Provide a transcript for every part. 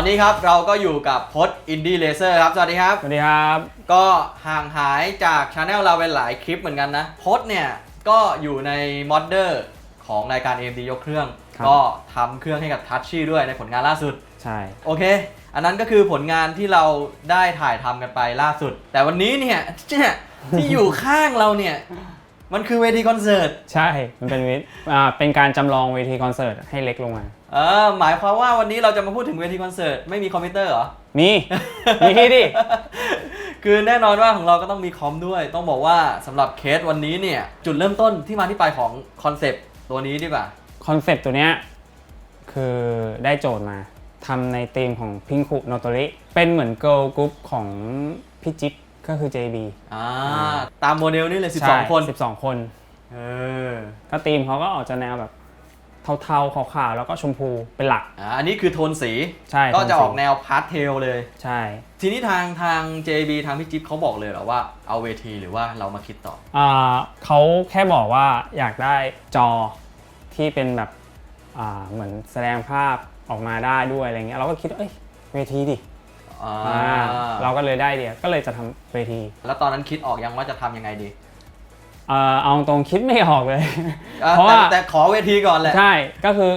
ตอนนี้ครับเราก็อยู่กับพจอินดี้เลเซอร์ครับ สวัสดีครับ สวัสดีครับ ก็ห่างหายจากช anel เราไปหลายคลิปเหมือนกันนะพจเนี่ย ก็อยู่ในมอดเดอร์ของรายการ AMD ยกเครื่อง ครับ ก็ทำเครื่องให้กับทัชชี่ด้วยในผลงานล่าสุด ใช่ โอเค อันนั้นก็คือผลงานที่เราได้ถ่ายทำกันไปล่าสุด แต่วันนี้เนี่ยเนี่ยที่อยู่ข้างเราเนี่ย มันคือเวทีคอนเสิร์ต ใช่ มันเป็นเวทอ่าเป็นการจำลองเวทีคอนเสิร์ตให้เล็กลงมา เออ หมายความว่าวันนี้เราจะมาพูดถึงเวทีคอนเสิร์ตไม่มีคอมพิวเตอร์เหรอ มี มีดิ คือแน่นอนว่าของเราก็ต้องมีคอมด้วย ต้องบอกว่าสำหรับเคสวันนี้เนี่ย จุดเริ่มต้นที่มาที่ไปของคอนเซปต์ตัวนี้ดีกว่า คอนเซปต์ตัวเนี้ยคือได้โจทย์มาทำในธีมของพิงคุโนโตริเป็นเหมือนเกิร์ลกรุ๊ปของพี่จิ๊บ ก็คือ JB อ่าตามโมเดลนี่เลยใช่12 คน 12 คนเออก็ธีมเขาก็ออกจะแนวแบบเทาๆขาวๆแล้วก็ชมพูเป็นหลักอ่าอันนี้คือโทนสีใช่ก็จะออกโทนสีแนวพาสเทลเลย ใช่ ทีนี้ทางทาง JB ทางพี่จิ๊บเขาบอกเลยเหรอว่าเอาเวทีหรือว่าเรามาคิดต่ออ่าเขาแค่บอกว่าอยากได้จอที่เป็นแบบอ่าเหมือนแสดงภาพออกมาได้ด้วยอะไรเงี้ยเราก็คิดว่าเอ้ยเวทีดิ อ่าอ่าเราก็เลยได้เดียก็เลยจะทำเวทีแล้วตอนนั้นคิดออกยังว่าจะทำยังไงดีเอ่อเอาตรงคิดไม่ออกเลย อะเพราะแต่ว่าแต่ขอเวทีก่อนแหละ ใช่ ก็คือ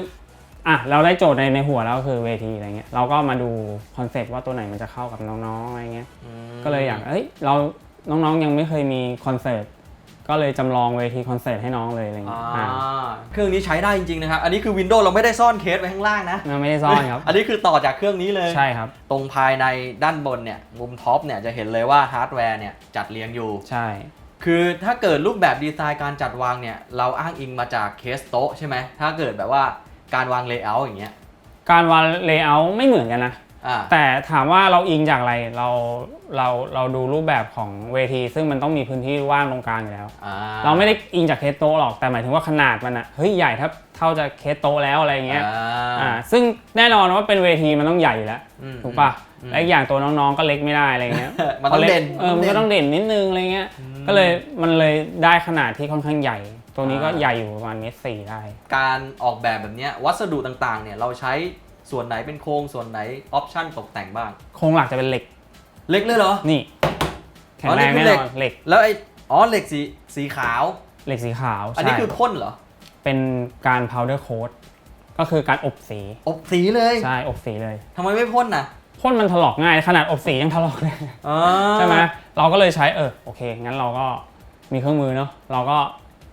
อะ เราได้โจทย์ในในหัวแล้วก็คือเวทีอะไรเงี้ย เราก็มาดูคอนเซ็ปต์ว่าตัวไหนมันจะเข้ากับน้องๆอะไรเงี้ยอืมก็เลยอยาก เอ้ย เรา น้องๆ ยังไม่เคยมีคอนเสิร์ต ก็เลยจำลองเวทีคอนเสิร์ตให้น้องเลยอะไรอ่าเงี้ยอ่าเครื่องนี้ใช้ได้จริงๆนะครับ อันนี้คือ Windows เราไม่ได้ซ่อนเคสไว้ข้างล่างนะเราไม่ได้ซ่อนครับ อันนี้คือต่อจากเครื่องนี้เลย ใช่ครับ ตรงภายในด้านบนเนี่ยมุมท็อปเนี่ยจะเห็นเลยว่าฮาร์ดแวร์เนี่ยจัดเรียงอยู่ ใช่ คือถ้าเกิดรูปแบบดีไซน์การจัดวางเนี่ยเราอ้างอิงมาจากเคสโต๊ะใช่ไหมถ้าเกิดแบบว่าการวางเลเยอร์อย่างเงี้ย การวางเลเยอร์ไม่เหมือนกันนะ อ่า แต่ถามว่าเราอิงจากอะไรเราเราเราดูรูปแบบของเวที ซึ่งมันต้องมีพื้นที่ว่างตรงกลางอยู่แล้ว อ่าเราไม่ได้อิงจากเคสโต๊ะหรอกแต่หมายถึงว่าขนาดมันอะเฮ้ยใหญ่ถ้าเท่าจะเคสโต๊ะแล้วอะไรอย่างเงี้ยอ่าอ่า ซึ่งแน่นอนว่าเป็นเวทีมันต้องใหญ่อยู่แล้วอืมถูกป่ะอืม และอีกอย่างตัวน้องๆก็เล็กไม่ได้อะไรเงี้ย มันต้องเด่นเออมันก็ต้องเด่นนิดนึงอะไรเงี้ย ก็เลยมันเลยได้ขนาดที่ค่อนข้างใหญ่ ตัวนี้ก็อ่า ใหญ่อยู่ประมาณเมตรสี่ได้ การออกแบบแบบเนี้ยวัสดุต่างๆเนี่ยเราใช้ ส่วนไหนเป็นโครงส่วนไหนออปชั่นตกแต่งบ้าง โครงหลักจะเป็นเหล็กเล็กเลยเหรอ นี่ แข็งอ๋อแรนี่งคือแน่เหล็กนอนเหล็ก แล้วไอ้อ๋อเหล็กสีสีขาว เหล็กสีขาวอันนี้ใช่คือพ่นเหรอ เป็นการ powder coat ก็คือการอบสี อบสีเลยใช่ อบสีเลย ทำไมไม่พ่นน่ะพ่นมันถลอกง่าย ขนาดอบสียังถลอกเลยอ๋อใช่ไหมเราก็เลยใช้เออโอเค งั้นเราก็มีเครื่องมือเนาะเราก็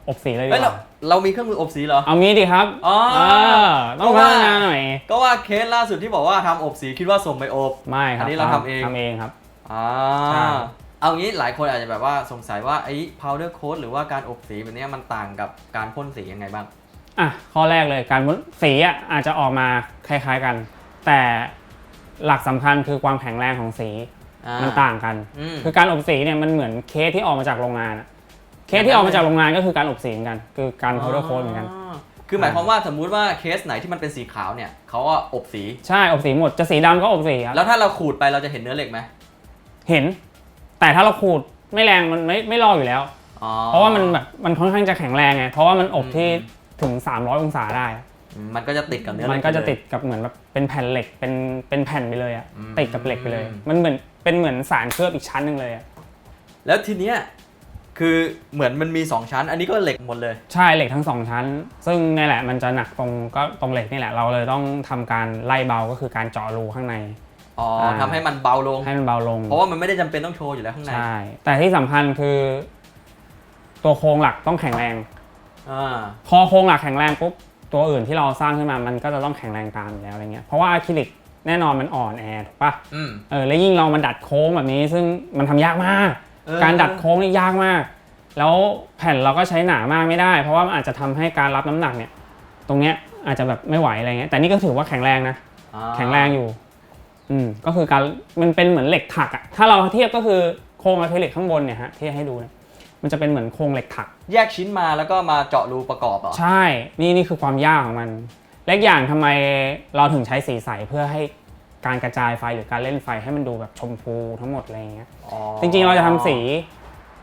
อบสีเลยดีเอ้ยกเราว่าเรามีเครื่องมืออบสีเหรอ เอามีดิครับอ๋อเออต้องพัฒนาหน่อยก็ว่าเคสล่าสุดที่บอกว่าทำอบสีคิดว่าส่งไปอบ ไม่ครับอันนี้เราทำเอง ทำเองครับ อ่าใช่ เอางี้หลายคนอาจจะแบบว่าสงสัยว่าไอ้ powder coat หรือว่าการอบสีแบบเนี้ยมันต่างกับการพ่นสียังไงบ้าง อะข้อแรกเลยการพ่นสีอะอาจจะออกมาคล้ายๆกัน แต่หลักสำคัญคือความแข็งแรงของสีอ่ามันต่างกัน อืม คือการอบสีเนี่ยมันเหมือนเคสที่ออกมาจากโรงงานอะ เคสที่ออกมาจากโรงงานก็คือการอบสีเหมือนกัน คือการ powder coat เหมือนกัน คือหมายความว่าสมมุติว่าเคสไหนที่มันเป็นสีขาวเนี่ยเขาก็อบสี ใช่อบสีหมดจะสีดำก็อบสีครับแล้วถ้าเราขูดไปเราจะเห็นเนื้อเหล็กไหมเห็น แต่ถ้าเราขูดไม่แรงมันไม่ไม่ลอกอยู่แล้ว อ๋อเพราะว่ามันแบบมันค่อนข้างจะแข็งแรงไงเพราะว่ามันอบที่อืมถึง 300 องศาได้ อืมมันก็จะติดกับเนื้อเหล็ มันก็จะติดกับเหมือนแบบเป็นแผ่นเหล็กเป็นเป็นแผ่นไปเลยอะอืม ติดกับเหล็กไปเลย มันเหมือนเป็นเหมือนสารเคลือบอีกชั้นหนึ่งเลยอะแล้วทีเนี้ย คือเหมือนมันมี 2 ชั้น อันนี้ก็เหล็กหมดเลย ใช่เหล็กทั้งสองชั้น ซึ่งนี่แหละมันจะหนักตรงก็ตรงเหล็กนี่แหละเราเลยต้องทำการไล่เบาก็คือการเจาะรูข้างในอ๋ออาทำให้มันเบาลงให้มันเบาลง เพราะว่ามันไม่ได้จำเป็นต้องโชว์อยู่แล้วข้างในใช่แต่ที่สำคัญคือ ตัวโครงหลักต้องแข็งแรงอ่าพอโครงหลักแข็งแรงปุ๊บตัวอื่นที่เราสร้างขึ้นมามันก็จะต้องแข็งแรงตามอยู่แล้วอะไรเงี้ยเพราะว่าอะคริลิกแน่นอนมันอ่อนแอถูกปะอืมเออแล้วยิ่งเรามันดัดโค้งแบบนี้ ซึ่งมันทำยากมาก เออ การดัดโค้งนี่ยากมาก แล้วแผ่นเราก็ใช้หนามากไม่ได้ เพราะว่ามันอาจจะทำให้การรับน้ำหนักเนี่ย ตรงเนี้ยอาจจะแบบไม่ไหวอะไรเงี้ย แต่นี่ก็ถือว่าแข็งแรงนะ อ่าแข็งแรงอยู่ อืม ก็คือการ มันเป็นเหมือนเหล็กถักอะถ้าเราเทียบก็คือโครงอะคริลิกข้างบนเนี่ยฮะ ที่ให้ดูเนี่ย มันจะเป็นเหมือนโครงเหล็กถัก แยกชิ้นมาแล้วก็มาเจาะรูประกอบเหรอใช่ นี่นี่คือความยากของมัน และอีกอย่างทำไมเราถึงใช้สีใสเพื่อให้ การกระจายไฟหรือการเล่นไฟให้มันดูแบบชมพูทั้งหมดอะไรอย่างเงี้ยอ๋อจริงๆเราจะทำสี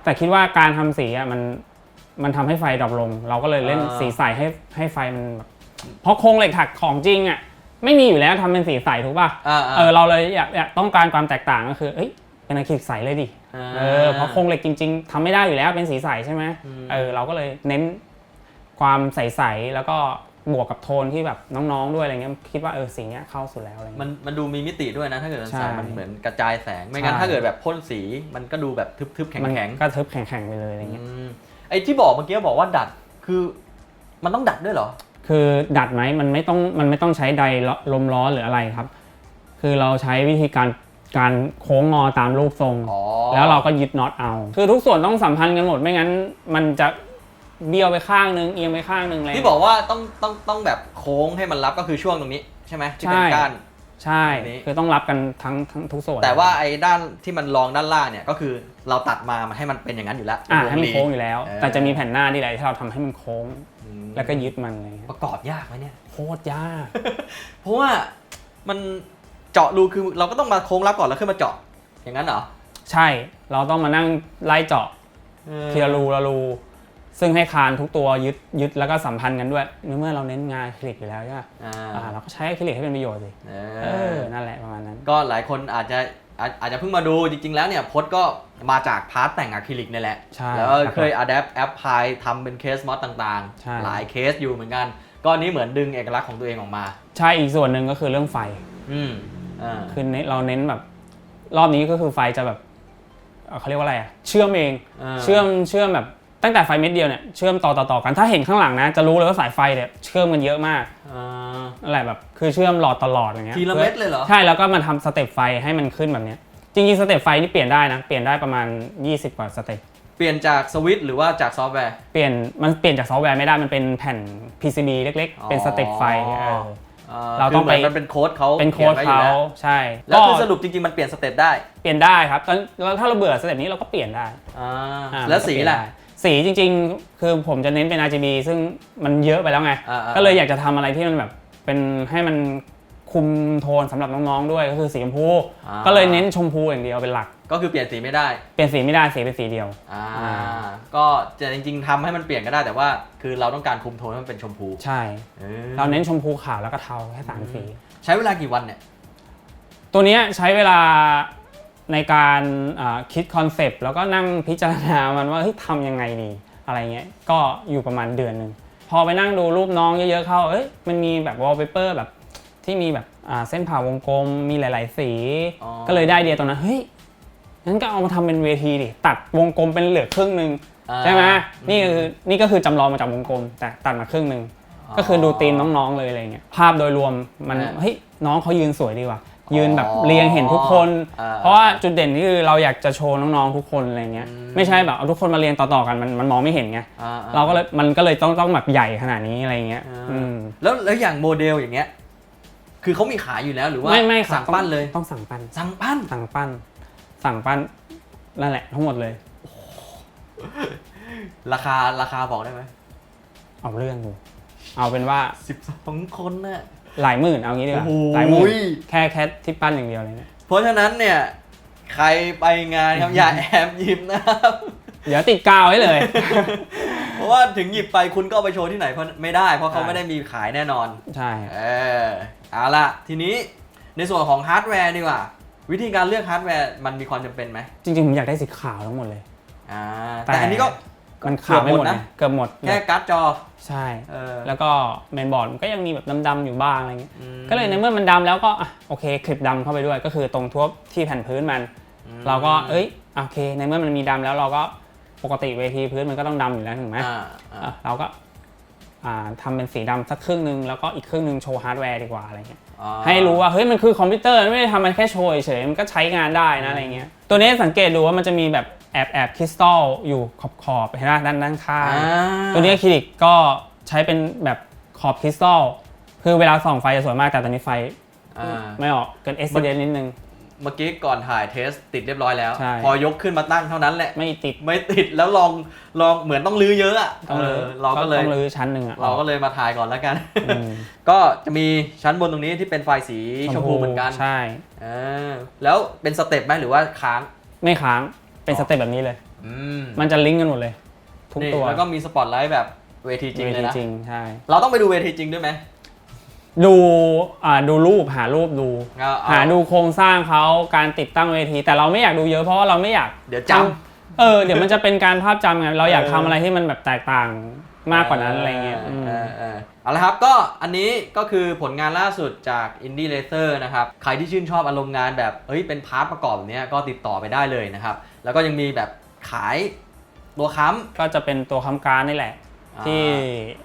แต่คิดว่าการทำสีอะมันมันทำให้ไฟดรอปลง เราก็เลยเล่นสีใสให้ให้ไฟมันแบบเพราะโครงเหล็กถักของจริงอะไม่มีอยู่แล้วทำเป็นสีใสถูกป่ะอ่าเออเราเลยอยากอยากต้องการความแตกต่างก็คือเอ้ยเป็นอะคริลิกใสเลยดิเออเพราะโครงเหล็กจริง ๆทำไม่ได้อยู่แล้วเป็นสีใสใช่ไหมอืมเออเราก็เลยเน้นความใสๆแล้วก็ บวกกับโทนที่แบบน้องๆด้วยอะไรเงี้ยคิดว่าเออสีเนี้ยเข้าสุดแล้วอะไรเงี้ย มันมันดูมีมิติด้วยนะ ถ้าเกิดมันใช่ใส่มันเหมือนกระจายแสง ไม่งั้นใช่ ถ้าเกิดแบบพ่นสีมันก็ดูแบบทึบๆแมันข็งก็ทึบแข็งๆไปเลยอะไรๆเงี้ย อืมไอ้ที่บอกเมื่อกี้บอกว่าดัดคือมันต้องดัดด้วยเหรอ คือดัดไหมมันไม่ต้องมันไม่ต้องใช้ไดลมร้อนหรืออะไรครับ คือเราใช้วิธีการการโค้งงอตามรูปทรง อ๋อ แล้วเราก็ยึดน็อตเอา คือทุกส่วนต้องสัมพันธ์กันหมดไม่งั้น มันจะ เบี้ยวไปข้างนึงเอียงไปข้างนึงอะไรที่บอกว่าต้องต้องต้องแบบโค้งให้มันรับก็คือช่วงตรงนี้ ใช่ไหมที่เป็นใช่ก้านใช่อันนี้คือต้องรับกันทั้งทั้งทุกส่วนแต่ว่าไอ้ด้านที่มันรองด้านล่างเนี่ยก็คือเราตัดมามันให้มันเป็นอย่างนั้นอยู่แล้วอะวงให้มันรีโค้งอยู่แล้วเออแต่จะมีแผ่นหน้าที่ไหนที่เราทำให้มันโค้งอืมแล้วก็ยึดมันอะไรเงี้ยประกอบยากไหมเนี่ยโคตรยาก เพราะว่ามันเจาะรูคือเราก็ต้องมาโค้งรับก่อนแล้วขึ้นมาเจาะอย่างนั้นเหรอใช่เราต้องมานั่งไล่เจาะเออทีละรูละรู ซึ่งให้คานทุกตัวยึดยึดแล้วก็สัมพันธ์กันด้วยในเมื่อเราเน้นงานอะคริลิกอยู่แล้วใช่ไหมอ่าอ่าเราก็ใช้อะคริลิกให้เป็นประโยชน์สิเอเอออนั่นแหละประมาณนั้น ก็หลายคนอาจจะอาจอาจจะเพิ่งมาดูจริง ๆ แล้วเนี่ยพจน์ก็มาจากพาร์ทแต่งอะคริลิกนี่แหละ ใช่แล้วก็เคย adapt apply ทำเป็นเคสมอดต่างใช่ ๆ หลายเคสอยู่เหมือนกัน ก็อันนี้เหมือนดึงเอกลักษณ์ของตัวเองออกมา ใช่อีกส่วนหนึ่งก็คือเรื่องไฟ อืมอ่า คือเน้นเราเน้นแบบ รอบนี้ก็คือไฟจะแบบเอ่อเขาเรียกว่าอะไรอะเชื่อมเองเชื่อมเชื่อมแบบ ตั้งแต่ไฟเม็ดเดียวเนี่ยเชื่อมต่อต่อต่อกันถ้าเห็นข้างหลังนะจะรู้เลยว่าสายไฟเนี่ยเชื่อมกันเยอะมากอ่านั่นแหละแบบคือเชื่อมหลอดตลอดอย่างเงี้ยทีละเม็ดเลยเหรอ ใช่แล้วก็มาทำสเต็ปไฟให้มันขึ้นแบบเนี้ยจริงๆสเต็ปไฟนี่เปลี่ยนได้นะเปลี่ยนได้ประมาณ 20 กว่าสเต็ปเปลี่ยนจากสวิตช์หรือว่าจากซอฟต์แวร์ เปลี่ยนมันเปลี่ยนจากซอฟต์แวร์ไม่ได้มันเป็นแผ่น PCB เล็กอ๋อๆเป็นสเต็ปไฟเอออ่เราต้องคืหมืนไปมันเป็นโค้ดเขาเป็นโค้ดขียนไว้อยู่เขาแล้วใช่แล้วก็คือสรุปจริงๆมันเปลี่ยนสเต็ปได้เปลี่ยนได้ครับแล้วแล้วถ้าเราเบื่อสเต็ปนี้เราก็เปลี่ยนได้อ่าอ่าแล้วสีมันก็เปยนล่ะได้ สีจริงๆ คือผมจะเน้นเป็น RGB ซึ่งมันเยอะไปแล้วไง อ่าๆ ก็เลยอยากจะทำอะไรที่มันแบบเป็นให้มันคุมโทนสำหรับน้องๆด้วยก็คือสีชมพูอ่าก็เลยเน้นชมพูอย่างเดียวเป็นหลัก ก็คือเปลี่ยนสีไม่ได้ เปลี่ยนสีไม่ได้สีเป็นสีเดียว อ่า อ่า ก็จะจริง ๆทำให้มันเปลี่ยนก็ได้แต่ว่า คือเราต้องการคุมโทนให้มันเป็นชมพูใช่ เออเราเน้นชมพูขาวแล้วก็เทาแค่สามสี ใช้เวลากี่วันเนี่ย ตัวเนี้ยใช้เวลา ในการอ่าคิดคอนเซปต์แล้วก็นั่งพิจารณามันว่าเฮ้ยทำยังไงดีอะไรเงี้ยก็อยู่ประมาณเดือนหนึ่งพอไปนั่งดูรูปน้องเยอะๆเข้าเอ้ยมันมีแบบวอลเปเปอร์แบบที่มีแบบอ่าเส้นผ่าวงกลมมีหลายๆ สีอ๋อก็เลยได้ไอเดียตรงนั้นเฮ้ยงั้นก็เอามาทำเป็นเวทีดิตัดวงกลมเป็นเหลือครึ่งหนึ่งอ่าใช่ไหมนี่คือนี่ก็คือจำลองมาจากวงกลม แต่ตัดมาครึ่งหนึ่งก็คือดูตีมน้องๆเลยอะไรเงี้ยภาพโดยรวมมันอ่าเฮ้ยน้องเขายืนสวยดีว่ะ ยืนแบบอ๋อเรียงเห็นทุกคน อ่าเพราะว่าจุดเด่นนี่คือเราอยากจะโชว์น้องๆทุกคนอะไรเงี้ยอืม ไม่ใช่แบบเอาทุกคนมาเรียงต่อๆกันมันมันมองไม่เห็นไงอ่เราก็เลยมันก็เลยต้องต้องแบบใหญ่ขนาดนี้อะไรเงี้ยอ่าอืม แล้วแล้วอย่างโมเดลอย่างเงี้ย คือเขามีขายอยู่แล้วหรือว่าไม่ไม่ค่ะสั่งปั้นเลยต้องสั่งปั้นสั่งปั้น สั่งปั้น สั่งปั้นนั่นแหละทั้งหมดเลยราคาราคาบอกได้ไหมเอาเรื่องดูเอาเป็นว่าสิบสองคนน่ะ หลายหมื่นเอางี้ดีกว่าโอ้โห หลายหมื่นแค่แค่ที่ปั้นอย่างเดียวเลยเนี่ยเพราะฉะนั้นเนี่ย ใครไปงานครับ อย่าแอบหยิบนะครับ เดี๋ยวติดกาวไว้เลย เพราะว่าถึงหยิบไปคุณก็เอาไปโชว์ที่ไหนเพราะไม่ได้ เพราะเขาใช่ ไม่ได้มีขายแน่นอน ใช่เออเอาละทีนี้ในส่วนของฮาร์ดแวร์ดีกว่า วิธีการเลือกฮาร์ดแวร์มันมีความจำเป็นไหมจริงๆผมอยากได้สีขาวทั้งหมดเลย อ่าแต่แต่ อันนี้ก็ มันขาวไม่หมดเกือบหมดนะนะเกือบหมดแค่การ์ดจอใช่เออแล้วก็เมนบอร์ดมันก็ยังมีแบบดำๆอยู่บ้างอะไรเงี้ยอืมก็เลยในเมื่อมันดำแล้วก็อะโอเคคลิปดำเข้าไปด้วย ก็คือตรงทั่วที่แผ่นพื้นมันอืมเราก็เอ้ยโอเค ในเมื่อมันมีดำแล้วเราก็ปกติเวทีพื้นมันก็ต้องดำอยู่แล้วถูกไหมอ่าอ่าอะเราก็อ่าทำเป็นสีดำสักครึ่งหนึ่งแล้วก็อีกครึ่งหนึ่งโชว์ฮาร์ดแวร์ดีกว่าอะไรเงี้ยอ่าให้รู้ว่าเฮ้ยมันคือคอมพิวเตอร์ไม่ได้ทำมันแค่โชว์เฉยๆมันก็ใช้งานได้นะอะไรเงี้ยตัวนี้สังเกตดูว่ามันจะมีแบบ แอบแอบคริสตัลอยู่ขอบขอบๆเห็นไหมด้านด้านข้างอ่า ตัวนี้อะคริลิกก็ใช้เป็นแบบขอบคริสตัลคือเวลาส่องไฟจะสวยมากแต่ตอนนี้ไฟอ่า ไม่ออกเกินเอสเดนนิดนึง เมื่อกี้ก่อนถ่ายเทสติดเรียบร้อยแล้ว ใช่ พอยกขึ้นมาตั้งเท่านั้นแหละ ไม่ติดไม่ติดแล้วลองลองเหมือนต้องลื้อเยอะอะต้องเลยเราก็เลย ต้องรื้อชั้นหนึ่งอะเราก็เลยมาถ่ายก่อนแล้วกัน อืม ก็จะมีชั้นบนตรงนี้ที่เป็นไฟสีชมพูเหมือนกันใช่เออแล้วเป็นสเต็ปไหมหรือว่าค้างไม่ค้าง เป็นสเต็ปแบบนี้เลย อืมมันจะลิงก์กันหมดเลย ทุกนี่ตัวแล้วก็มีสปอตไลท์แบบเวทีจริงเลยนะจริงใช่เราต้องไปดูเวทีจริงด้วยไหมดูอ่าดูรูปหารูปดูก็เอ หาดูโครงสร้างเขาการติดตั้งเวที แต่เราไม่อยากดูเยอะเพราะว่าเราไม่อยากเดี๋ยวจำ เออเดี๋ยวมันจะเป็นการภาพจำไงเราอยากเออทำอะไรที่มันแบบแตกต่าง มากกว่านั้นอะไรเงี้ยเออือมเออเออเอาละครับก็อันนี้ก็คือผลงานล่าสุดจาก Indie Laser นะครับ ใครที่ชื่นชอบอารมณ์งานแบบเอ้ยเป็นพาร์ทประกอบแบบเนี้ยก็ติดต่อไปได้เลยนะครับ แล้วก็ยังมีแบบขายตัวค้ ก็จะเป็นตัวคำการนี่แหละ อ่าที่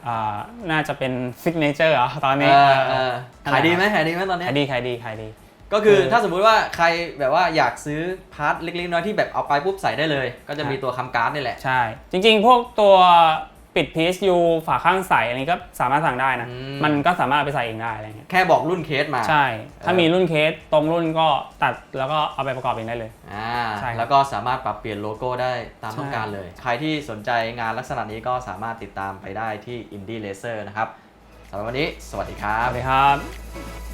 อ่าน่าจะเป็นซิกเนเจอร์เหรอตอนำนี้เออเออขายดีไหมขายดีไหมตอนเนี้ย ขายดีขายดีขายดี ก็คือเออถ้าสมมุติว่าใครแบบว่าอยากซื้อพาร์ทเล็กๆน้อยๆที่แบบเอาไปปุ๊บใส่ได้เลย ก็จะมีตัวคำการ์ดนี่แหละ ใช่ จริงๆ พวกตัว ปิด PSU ฝาข้างใสอันนี้ก็สามารถสั่งได้นะ อืม มันก็สามารถเอาไปใส่เองได้อะไรเงี้ยแค่บอกรุ่นเคสมา ใช่ ถ้าเออมีรุ่นเคสตรงรุ่นก็ตัดแล้วก็เอาไปประกอบเองได้เลย อ่าใช่ครับแล้วก็สามารถปรับเปลี่ยนโลโก้ได้ตามใช่ ต้องการเลย ใครที่สนใจงานลักษณะนี้ก็สามารถติดตามไปได้ที่ Indie Laser นะครับสำหรับวันนี้ สวัสดีครัสบ วัสดีครับ